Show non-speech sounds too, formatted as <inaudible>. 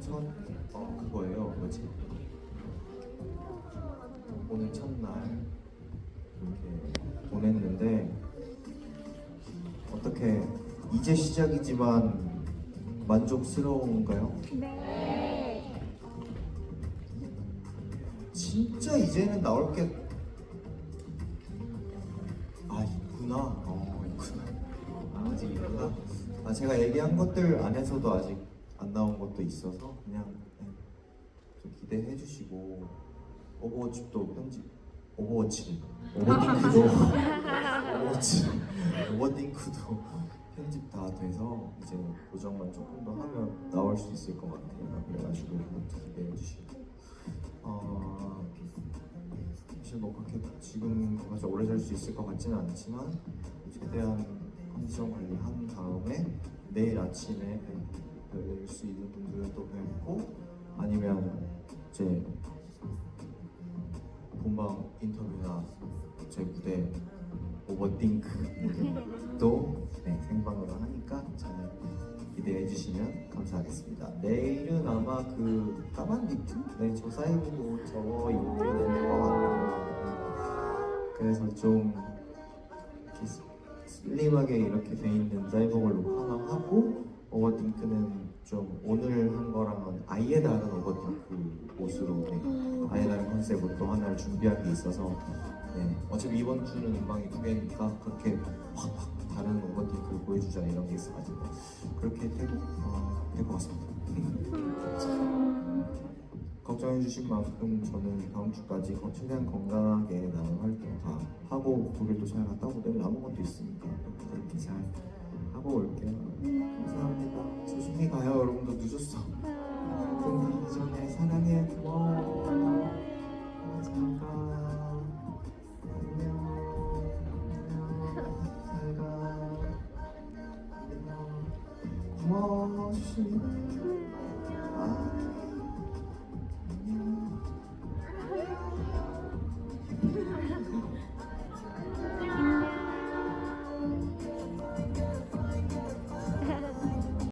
첫, 어, 그거예요. 뭐지? 오늘 첫날 이렇게 보냈는데 어떻게 이제 시작이지만 만족스러운가요? 네. 진짜 이제는 나올 게 아, 있구나. 어, 있구나. 아, 아직 있구나. 아, 제가 얘기한 것들 안에서도 아직 안 나온 것도 있어서 그냥 네, 좀 기대해 주시고 오버워치도 편집 오버워치 오버딩크도 오버워치 오버딩크도 편집 다 돼서 이제 고정만 조금 더 하면 나올 수 있을 것 같아요. 그래가지고 그것도 기대해 주시고 어, 사실 뭐 그렇게 지금까지 오래 살 수 있을 것 같지는 않지만 최대한 컨디션 관리한 다음에 내일 아침에 뵐수 있는 분들은 또 뵙고 아니면 이제 본방 인터뷰나 제 무대 오버띵크도 <laughs> 네, 생방으로 하니까 잘 기대해 주시면 감사하겠습니다. 내일은 아마 그 까만 니트? 네, 저 사이즈도 저거 입게 될것 같고 그래서 좀 이렇게 슬림하게 이렇게 돼 있는 룩 하나 하고 오버띵크는 좀 오늘 한 거랑은 아예 다른 오버띵크 옷으로 네, 아예 다른 컨셉으로 또 하나를 준비한 게 있어서 네, 어차피 이번 주는 음방이 두 개니까 그렇게 확확 다른 오버띵크를 보여주자 이런 게 있어가지고 그렇게 되고 어, 될것 같습니다. 걱정해주신 만큼 저는 다음 주까지 거- 최대한 건강하게 나는 활동 다 하고 독일도 잘 갔다 오고 내일 남은 것도 있으니까 또 그렇게 잘 하고 올게요. 감사합니다. 조심히 가요. 여러분도 늦었어. 가기 전에 사랑해 고마워. 고마워. 아.